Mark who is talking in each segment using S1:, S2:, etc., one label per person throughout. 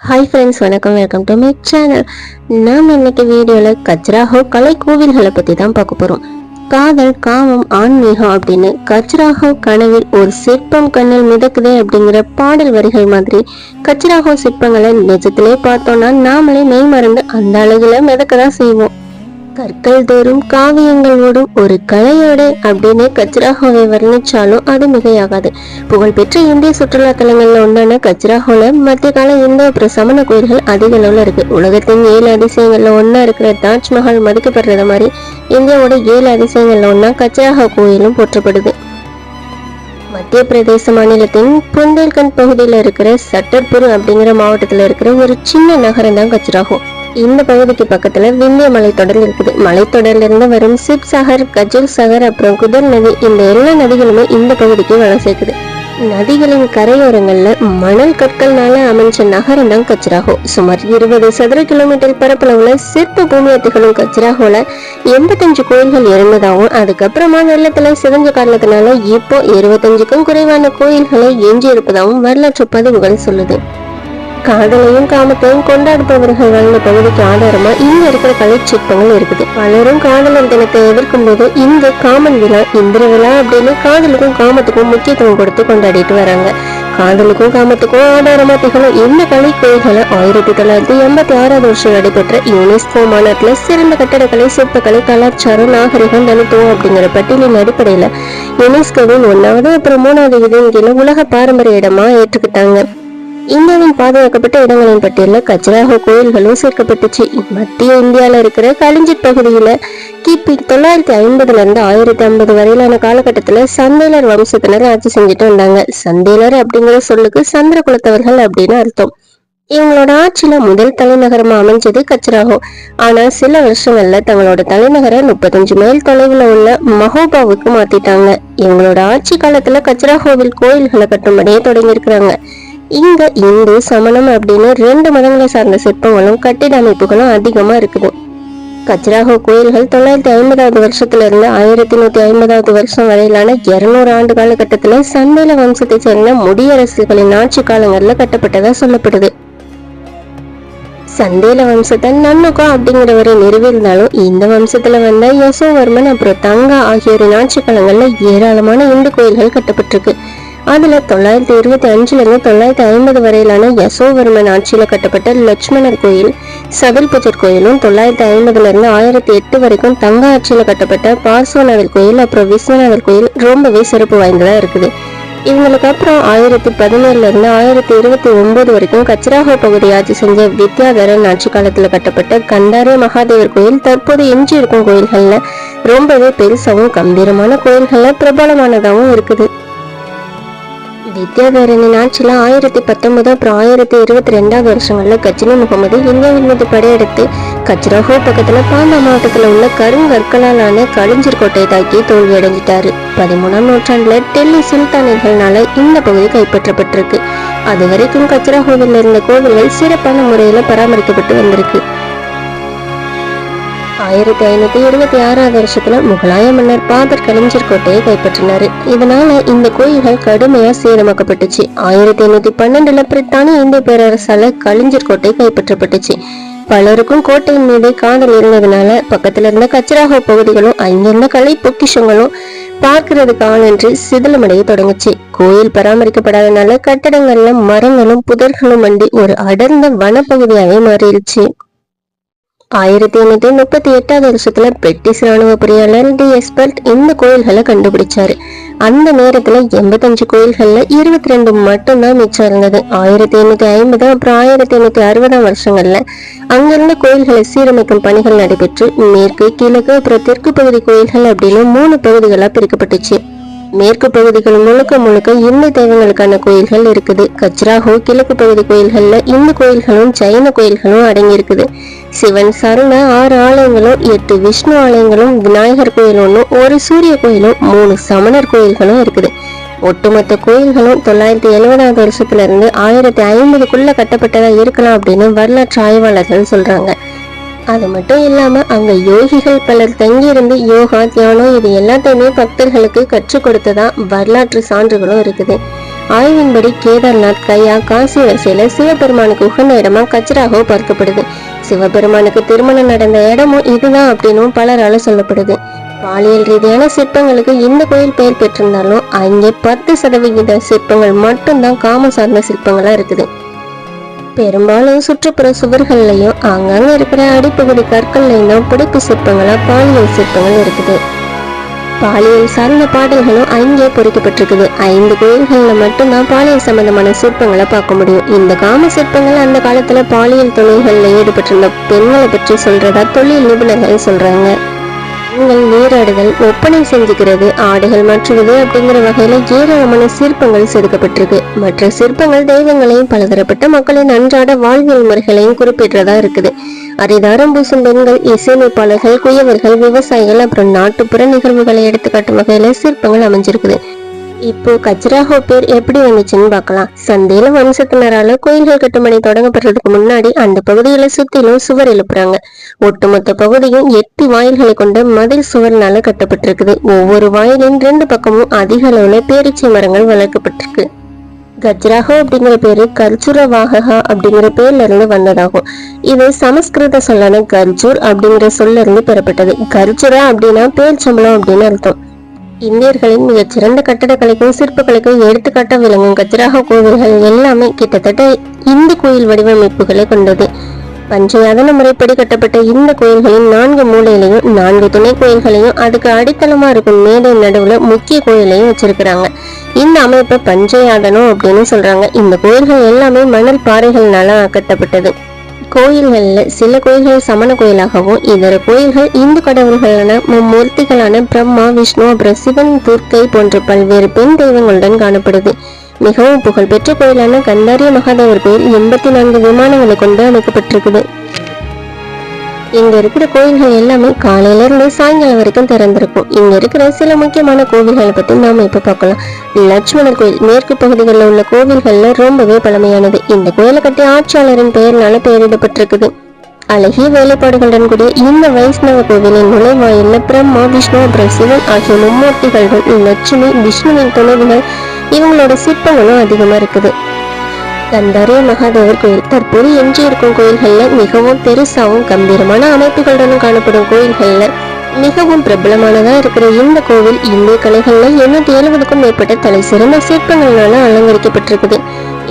S1: Hi friends வணக்கம் welcome to my channel நாம் இன்னைக்கு வீடியோவில் கச்ராஹோ கலை கோவில்களை பற்றி தான் பார்க்க போகிறோம் காதல் காமம் ஆன்மீகம் அப்படின்னு கச்ராஹோ கனவில் ஒரு சிற்பம் கண்ணில் மிதக்குதே அப்படிங்கிற பாடல் வரிகள் மாதிரி கச்ராஹோ சிற்பங்களை நிஜத்திலே பார்த்தோம்னா நாமளே மெய் மறந்து அந்த அழகுல மிதக்க தான் செய்வோம். கற்கள் தோறும் காவியங்கள் ஓடும் ஒரு கலையோடு அப்படின்னு கச்ராஹோவை வர்ணிச்சாலும் அது மிகையாகாது. புகழ்பெற்ற இந்திய சுற்றுலா தலங்களில் ஒன்றான கச்ராஹோல மத்திய கால இந்தோ அப்புறம் சமண கோயில்கள் அதிக அளவில் இருக்கு. உலகத்தின் ஏழு அதிசயங்கள்ல ஒன்னா இருக்கிற தாஜ்மஹால் மதிக்கப்படுறது மாதிரி இந்தியாவோட ஏழு அதிசயங்கள்ல ஒன்னா கச்ராஹோ கோயிலும் போற்றப்படுது. மத்திய பிரதேச மாநிலத்தின் புந்தேல்கண்ட் பகுதியில் இருக்கிற சட்டர்பூர் அப்படிங்கிற மாவட்டத்தில் இருக்கிற ஒரு சின்ன நகரம் தான் கச்சிராகும் இந்த பகுதிக்கு பக்கத்துல விந்திய மலைத்தொடர் இருக்குது. மலைத்தொடர்ல இருந்து வரும் சிப் சாகர் கஜல் சாகர் அப்புறம் குதர் நதி இந்த எல்லா நதிகளுமே இந்த பகுதிக்கு வளம் சேர்க்குது. நதிகளின் கரையோரங்கள்ல மணல் கற்கள்னால அமைஞ்ச நகரம் தான் கச்சராகோ சுமார் இருபது சதுர கிலோமீட்டர் பரப்பளவுல சிற்ப பூமியை திகழும் கச்ராஹோல எண்பத்தஞ்சு கோயில்கள் இருந்ததாகவும் அதுக்கப்புறமா வெள்ளத்துல சிதஞ்ச காரணத்தினால இப்போ இருபத்தஞ்சுக்கும் குறைவான கோயில்களை எஞ்சி இருப்பதாகவும் வரலாற்று பதிவுகள் சொல்லுது. காதலையும் காமத்தையும் கொண்டாடுபவர்கள் வாழ்ந்த பகுதிக்கு ஆதாரமா இங்க இருக்கிற கலை சிற்பங்கள் இருக்குது. பலரும் காதலர் தினத்தை எதிர்க்கும் போது இந்த காமன் விழா இந்திர விழா அப்படின்னு காதலுக்கும் காமத்துக்கும் முக்கியத்துவம் கொடுத்து கொண்டாடிட்டு வராங்க. காதலுக்கும் காமத்துக்கும் ஆதாரமா திகழும் இந்த கலை கோயில்களை ஆயிரத்தி தொள்ளாயிரத்தி எண்பத்தி ஆறாவது வருஷம் நடைபெற்ற யுனெஸ்கோ மாநாட்டுல சிறந்த கட்டடக்கலை சிற்பக்கலை கலாச்சாரம் நாகரிகம் தனித்துவம் அப்படிங்கிற பட்டியலின் அடிப்படையில யுனெஸ்கோவின் ஒன்னாவது அப்புறம் மூணாவது இதன் கீழே உலக பாரம்பரிய இடமா ஏற்றுக்கிட்டாங்க. இந்தியாவின் பாதுகாக்கப்பட்ட இடங்களின் பட்டியலில் கஜராஹோ கோயில்களும் சேர்க்கப்பட்டுச்சு. மத்திய இந்தியாவில் இருக்கிற கலிஞ்சிட் பகுதியில் கிபி தொள்ளாயிரத்தி ஐம்பதுல இருந்து ஆயிரத்தி ஐம்பது வரையிலான காலகட்டத்தில் சந்தேலர் வம்சத்தினர் ஆட்சி செஞ்சுட்டு வந்தாங்க. சந்தேலர் அப்படிங்கிற சொல்லுக்கு சந்திர குலத்தவர்கள் அப்படின்னு அர்த்தம். இவங்களோட ஆட்சியில முதல் தலைநகரமா அமைஞ்சது கச்சராகோ ஆனா சில வருஷங்கள்ல தங்களோட தலைநகரை முப்பத்தஞ்சு மைல் தொலைவுல உள்ள மஹோபாவுக்கு மாத்திட்டாங்க. இவங்களோட ஆட்சி காலத்துல கச்சராகோவில் கோயில்களை கட்டும்படியே தொடங்கியிருக்கிறாங்க. இங்க இந்து சமணம் அப்படின்னு ரெண்டு மதங்களை சார்ந்த சிற்பங்களும் கட்டிட அமைப்புகளும் அதிகமா இருக்குது. கச்ராஹோ கோயில்கள் தொள்ளாயிரத்தி ஐம்பதாவது வருஷத்துல இருந்து ஆயிரத்தி நூத்தி ஐம்பதாவது வருஷம் வரையிலான இருநூறு ஆண்டு காலகட்டத்துல சந்தேல வம்சத்தை சேர்ந்த முடியரசுகளின் ஆட்சி காலங்கள்ல கட்டப்பட்டதா சொல்லப்படுது. சந்தேல வம்சத்தை நன்னுக்கா அப்படிங்கிறவரை நிறுவியிருந்தாலும் இந்த வம்சத்துல வந்த யசோவர்மன் அப்புறம் தங்கா ஆகியோரின் ஆட்சி காலங்கள்ல ஏராளமான இந்து கோயில்கள் கட்டப்பட்டிருக்கு. அதுல தொள்ளாயிரத்தி இருபத்தி அஞ்சுல இருந்து தொள்ளாயிரத்தி ஐம்பது வரையிலான யசோவர்மன் ஆட்சியில கட்டப்பட்ட லட்சுமணர் கோயில் சவில்புஜர் கோயிலும் தொள்ளாயிரத்தி ஐம்பதுல இருந்து ஆயிரத்தி எட்டு வரைக்கும் தங்க ஆட்சியில கட்டப்பட்ட பார்சோனாவில் கோயில் அப்புறம் விஸ்வநாதர் கோயில் ரொம்பவே சிறப்பு வாய்ந்ததா இருக்குது. இவங்களுக்கு அப்புறம் ஆயிரத்தி பதினேழுல இருந்து ஆயிரத்தி இருபத்தி ஒன்பது வரைக்கும் கச்சிராகோ பகுதி ஆட்சி செஞ்ச வித்யாதரன் ஆட்சி காலத்துல கட்டப்பட்ட கண்டாரே மகாதேவர் கோயில் தற்போது எஞ்சி இருக்கும் கோயில்கள்ல ரொம்பவே பெருசாகவும் கம்பீரமான கோயில்கள்ல பிரபலமானதாகவும் இருக்குது. வித்யாதரனின் ஆட்சியில் ஆயிரத்தி பத்தொன்பது அப்புறம் ஆயிரத்தி இருபத்தி ரெண்டாவது வருஷங்களில் கச்சினி முகமது இந்தியாவின் மீது படையெடுத்து கச்சிரஹோ பக்கத்தில் பாண்டா மாவட்டத்தில் உள்ள கருங்கற்களாலான கலிஞ்சர் கோட்டையை தாக்கி தோல்வியடைஞ்சிட்டாரு. பதிமூணாம் நூற்றாண்டில் டெல்லி சுல்தானிகள்னால இந்த பகுதி கைப்பற்றப்பட்டிருக்கு. அது வரைக்கும் கச்சிராஹோவில் இருந்த கோவில்கள் சிறப்பான முறையில் பராமரிக்கப்பட்டு வந்திருக்கு. ஆயிரத்தி ஐநூத்தி இருபத்தி ஆறாவது வருஷத்துல முகலாய மன்னர் பாதர் கலிஞ்சர் கோட்டையை கைப்பற்றினாரு. இதனால இந்த கோயில்கள் கடுமையா சீரமாக்கப்பட்டுச்சு. ஆயிரத்தி ஐநூத்தி பன்னெண்டுல பிரித்தானிய இந்திய பேரரசால கலிஞ்சர் கோட்டை கைப்பற்றப்பட்டுச்சு. பலருக்கும் கோட்டையின் மீது காதல் இருந்ததுனால பக்கத்துல இருந்த கச்சிராகோ பகுதிகளும் அங்கிருந்த கலை பொக்கிஷங்களும் பார்க்கறதுக்கு ஆளின்றி சிதிலமடைய தொடங்குச்சு. கோயில் பராமரிக்கப்படாதனால கட்டடங்கள்ல மரங்களும் புதர்களும் மண்டி ஒரு அடர்ந்த வனப்பகுதியாவே மாறிடுச்சு ஆயிரத்தி எண்ணூத்தி முப்பத்தி எட்டாவது வருஷத்துல பிரிட்டிஷ் ராணுவ பொறியாளர் டி. எஸ்பர்ட் இந்த கோயில்களை கண்டுபிடிச்சாரு. அந்த நேரத்துல எண்பத்தஞ்சு கோயில்கள்ல இருபத்தி ரெண்டு மட்டும்தான் மிச்சம் இருந்தது. ஆயிரத்தி எண்ணூத்தி ஐம்பது அப்புறம் ஆயிரத்தி எண்ணூத்தி அறுபதாம் வருஷங்கள்ல அங்கிருந்த கோயில்களை சீரமைக்கும் பணிகள் நடைபெற்று மேற்கு கிழக்கு அப்புறம் தெற்கு பகுதி கோயில்கள் அப்படின்னு மூணு பகுதிகளா பிரிக்கப்பட்டுச்சு. மேற்கு பகுதிகள் முழுக்க முழுக்க இந்து தெய்வங்களுக்கான கோயில்கள் இருக்குது. கச்ராஹோ கிழக்கு பகுதி கோயில்கள்ல இந்து கோயில்களும் ஜைன கோயில்களும் அடங்கியிருக்குது. சிவன் சருண ஆறு ஆலயங்களும் எட்டு விஷ்ணு ஆலயங்களும் விநாயகர் கோயில் ஒன்றும் ஒரு சூரிய கோயிலும் மூணு சமணர் கோயில்களும் இருக்குது. ஒட்டுமொத்த கோயில்களும் தொள்ளாயிரத்தி எழுபதாவது வருஷத்துல இருந்து ஆயிரத்தி ஐம்பதுக்குள்ள கட்டப்பட்டதா இருக்கலாம் அப்படின்னு வரலாற்று ஆய்வாளர்கள் சொல்றாங்க. அது மட்டும் இல்லாம அங்க யோகிகள் பலர் தங்கியிருந்து யோகா தியானம் இது எல்லாத்தையுமே பக்தர்களுக்கு கற்றுக் கொடுத்ததா வரலாற்று சான்றுகளும் இருக்குது. ஆய்வின்படி கேதார்நாத் கையா காசி வரிசையில சிவபெருமானுக்கு உகந்த இடமா கச்சராகோ பார்க்கப்படுது. சிவபெருமானுக்கு திருமணம் நடந்த இடமும் இதுதான் அப்படின்னும் பலரால சொல்லப்படுது. பாலியல் ரீதியான சிற்பங்களுக்கு இந்த கோயில் பெயர் பெற்றிருந்தாலும் அங்கே பத்து சதவிகித சிற்பங்கள் மட்டும்தான் காம சார்ந்த சிற்பங்களா இருக்குது. பெரும்பாலும் சுற்றுப்புற சுவர்கள்லையும் அங்கங்க இருக்கிற அடிப்பகுதி கற்கள்லையும் தான் புடைப்பு சிற்பங்களா பாலியல் சிற்பங்கள் இருக்குது. பாலியல் சார்ந்த பாடல்களும் அங்கே பொறிக்கப்பட்டிருக்குது. ஐந்து கோயில்களில் மட்டும்தான் பாலியல் சம்பந்தமான சிற்பங்களை பார்க்க முடியும். இந்த காம சிற்பங்கள் அந்த காலத்துல பாலியல் தொழில்களில் ஈடுபட்டிருந்த பெண்களை பற்றி சொல்றதா தொழில் நிபுணர்கள் சொல்றாங்க. உங்கள் நீராடுதல் ஒப்பனை செஞ்சுக்கிறது ஆடுகள் மாற்றுவது அப்படிங்கிற வகையில ஏராளமான சிற்பங்கள் செதுக்கப்பட்டிருக்கு. மற்ற சிற்பங்கள் தெய்வங்களையும் பலதரப்பட்ட மக்களின் அன்றாட வாழ்வியல் முறைகளையும் குறிப்பிடுறதா இருக்குது. அரிதாரம் பூசும் பெண்கள் இசையமைப்பாளர்கள் குயவர்கள் விவசாயிகள் அப்புறம் நாட்டுப்புற நிகழ்வுகளை எடுத்துக்காட்டும் வகையில சிற்பங்கள் அமைஞ்சிருக்குது. இப்போ கஜ்ராஹோ பேர் எப்படி வந்துச்சுன்னு பார்க்கலாம். சந்தையில வம்சத்தினரால கோயில்கள் கட்டுமணி தொடங்கப்படுறதுக்கு முன்னாடி அந்த பகுதியில சுத்திலும் சுவர் எழுப்புறாங்க. ஒட்டுமொத்த பகுதியும் எட்டு வாயில்களை கொண்ட மதில் சுவர்னால கட்டப்பட்டிருக்குது. ஒவ்வொரு வாயிலின் ரெண்டு பக்கமும் அதிக அளவுல பேரிச்சை மரங்கள் வளர்க்கப்பட்டிருக்கு. கஜ்ராஹோ அப்படிங்கிற பேரு கர்ஜுர வாககா அப்படிங்கிற பேர்ல இருந்து வந்ததாகும். இது சமஸ்கிருத சொல்லான கர்ஜூர் அப்படிங்கிற சொல்ல இருந்து பெறப்பட்டது. கர்ஜுரா அப்படின்னா பேர்ச்சம்பளம் அப்படின்னு அர்த்தம். இந்தியர்களின் மிகச்சிறந்த கட்டடக்கலைக்கும் சிற்பக்கலைக்கும் எடுத்துக்காட்ட விளங்கும் கஜ்ராஹோ கோவில்கள் எல்லாமே கிட்டத்தட்ட இந்து கோயில் வடிவமைப்புகளை கொண்டது. பஞ்சயாதன முறைப்படி கட்டப்பட்ட இந்த கோயில்களின் நான்கு மூலையிலையும் நான்கு துணை கோயில்களையும் அதுக்கு அடித்தளமா இருக்கும் மேடை நடுவுல முக்கிய கோயிலையும் வச்சிருக்கிறாங்க. இந்த அமைப்பை பஞ்சயாதனம் அப்படின்னு சொல்றாங்க. இந்த கோயில்கள் எல்லாமே மணல் பாறைகள்னால கட்டப்பட்டது. கோயில்கள்ல சில கோயில்கள் சமண கோயிலாகவும் இதர கோயில்கள் இந்து கடவுள்களான மும்மூர்த்திகளான பிரம்மா விஷ்ணு அப்புறம் சிவன் துர்க்கை போன்ற பல்வேறு பெண் தெய்வங்களுடன் காணப்படுது. மிகவும் புகழ்பெற்ற கோயிலான கந்தாரிய மகாதேவர் கோயில் எண்பத்தி நான்கு விமானங்களை கொண்டு அமைக்கப்பட்டிருக்குது இங்க இருக்கிற கோயில்கள் எல்லாமே காலையில இருந்து சாயங்காலம் வரைக்கும் திறந்திருக்கும். இங்க இருக்கிற சில முக்கியமான கோவில்களை பத்தி நாம இப்ப பார்க்கலாம். லட்சுமணர் கோயில் மேற்கு பகுதிகளில் உள்ள கோவில்கள்ல ரொம்பவே பழமையானது. இந்த கோயிலை கட்டி ஆட்சியாளரின் பெயர்னால பெயரிடப்பட்டிருக்குது. அழகிய வேலைப்பாடுகளுடன் கூடிய இந்த வைஷ்ணவ கோவிலின் நுழைவாயில பிரம்மா விஷ்ணு அப்புறம் சிவன் ஆகிய மும்மூர்த்திகள் லட்சுமி விஷ்ணுவின் துணைவுகள் இவங்களோட சிற்பங்களும் அதிகமா இருக்குது. கந்தாரிய மகாதேவர் கோயில். தற்போது எஞ்சியிருக்கும் கோயில்கள்ல மிகவும் பெருசாவும் கம்பீரமான அமைப்புகளுடன் காணப்படும் கோயில்கள்ல மிகவும் பிரபலமானதா இருக்கிற இந்த கோவில் இந்திய கலைகள்ல எண்ணூத்தி எழுபதுக்கும் மேற்பட்ட தலை சிறந்த சிற்பங்களால அலங்கரிக்கப்பட்டிருக்குது.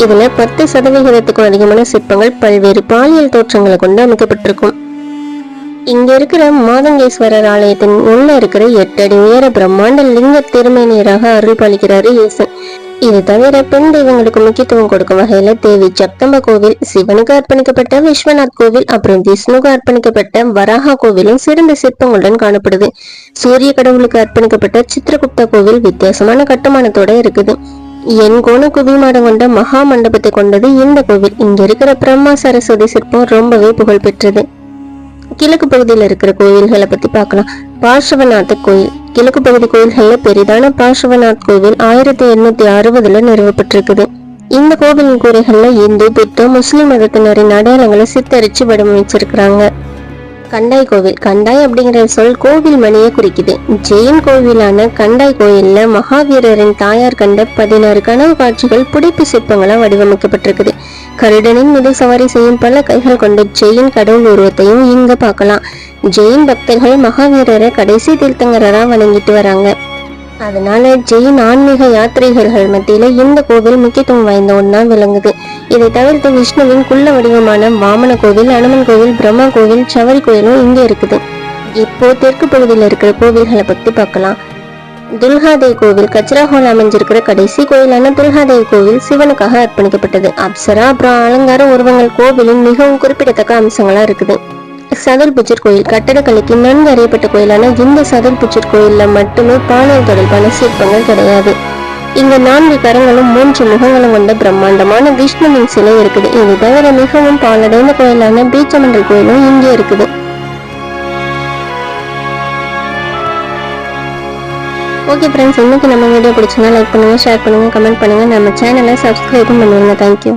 S1: இதுல பத்து சதவிகிதத்துக்கும் அதிகமான சிற்பங்கள் பல்வேறு பாலியல் தோற்றங்களை கொண்டு அமைக்கப்பட்டிருக்கும். இங்க இருக்கிற மாதங்கேஸ்வரர் ஆலயத்தின் உள்ள இருக்கிற எட்டு அடி உயர பிரம்மாண்ட லிங்க திருமேனியராக அருள் பாலிக்கிறாரு ஈசன் இது தவிர பெண் தெய்வங்களுக்கு முக்கியத்துவம் கொடுக்கும் வகையில தேவி சப்தம்ப கோவில் சிவனுக்கு அர்ப்பணிக்கப்பட்ட விஸ்வநாத் கோவில் அப்புறம் விஷ்ணுக்கு அர்ப்பணிக்கப்பட்ட வராகா கோவிலும் சிறந்த சிற்பங்களுடன் காணப்படுது. சூரிய கடவுளுக்கு அர்ப்பணிக்கப்பட்ட சித்திரகுப்த கோவில் வித்தியாசமான கட்டுமானத்தோட இருக்குது. என் கோண குவிமாடம் கொண்ட மகா மண்டபத்தை கொண்டது இந்த கோவில். இங்க இருக்கிற பிரம்மா சரஸ்வதி சிற்பம் ரொம்பவே புகழ்பெற்றது. கிழக்கு பகுதியில் இருக்கிற கோயில்களை பத்தி பார்க்கலாம். பார்ஷவநாத கோயில். கிழக்கு பகுதி கோயில்கள்ல பெரிதான பார்ஷவநாத் கோவில் ஆயிரத்தி எண்ணூத்தி அறுபதுல நிறுவப்பட்டிருக்குது. இந்த கோவிலின் கூரைகள்ல இந்து புத்த முஸ்லிம் மதத்தினரின் அடையாளங்களை சித்தரிச்சு வடிவமைச்சிருக்கிறாங்க. கண்டாய் கோவில். கண்டாய் அப்படிங்கிற சொல் கோவில் மணியை குறிக்குது. ஜெயின் கோவிலான கண்டாய் கோயில்ல மகாவீரரின் தாயார் கண்ட பதினாறு கனவு காட்சிகள் புடைப்பு சிற்பங்களா வடிவமைக்கப்பட்டிருக்குது. கருடனின் மீது சவாரி செய்யும் பல கைகள் கொண்ட ஜெயின் கடவுள் உருவத்தையும் இங்க பார்க்கலாம். ஜெயின் பக்தர்கள் மகாவீரரை கடைசி தீர்த்தங்கரா வணங்கிட்டு வராங்க. அதனால ஜெயின் ஆன்மீக யாத்திரைகர்கள் மத்தியில இந்த கோவில் முக்கியத்துவம் வாய்ந்த ஒன்னா விளங்குது. இதை தவிர்த்து விஷ்ணுவின் குள்ள வடிவமான வாமன கோவில் அனுமன் கோவில் பிரம்மா கோவில் சவரி கோயிலும் இங்க இருக்குது. இப்போ தெற்கு பகுதியில் இருக்கிற கோவில்களை பத்தி பார்க்கலாம். துல்ஹாதேவ் கோவில் கச்ராஹோல் அமைஞ்சிருக்கிற கடைசி கோயிலான துல்ஹாதேவ் கோவில் சிவனுக்காக அர்ப்பணிக்கப்பட்டது. அப்சரா அப்புறம் அலங்கார உருவங்கள் கோவிலின் மிகவும் குறிப்பிடத்தக்க அம்சங்களா இருக்குது. சதல் புச்சர் கோயில் கட்டடக்கலைக்கு நன்கு அறியப்பட்ட கோயிலான இந்த சதல் புச்சர் கோயில்ல மட்டுமே பாலியல் தொடர்பான சிற்பங்கள் கிடையாது. இங்க நான்கு கரங்களும் மூன்று முகங்களும் கொண்ட பிரம்மாண்டமான விஷ்ணுவின் சிலை இருக்குது. இது தவிர மிகவும் பாலடைந்த கோயிலான பீச்சமண்டல் கோயிலும் இங்கே இருக்குது. ஓகே ஃப்ரெண்ட்ஸ் இன்னைக்கு நம்ம வீடியோ பிடிச்சிங்கன்னா லைக் பண்ணுங்க ஷேர் பண்ணுங்க கமெண்ட் பண்ணுங்க. நம்ம சேனலை சப்ஸ்கிரைபும் பண்ணுங்க. தேங்க்யூ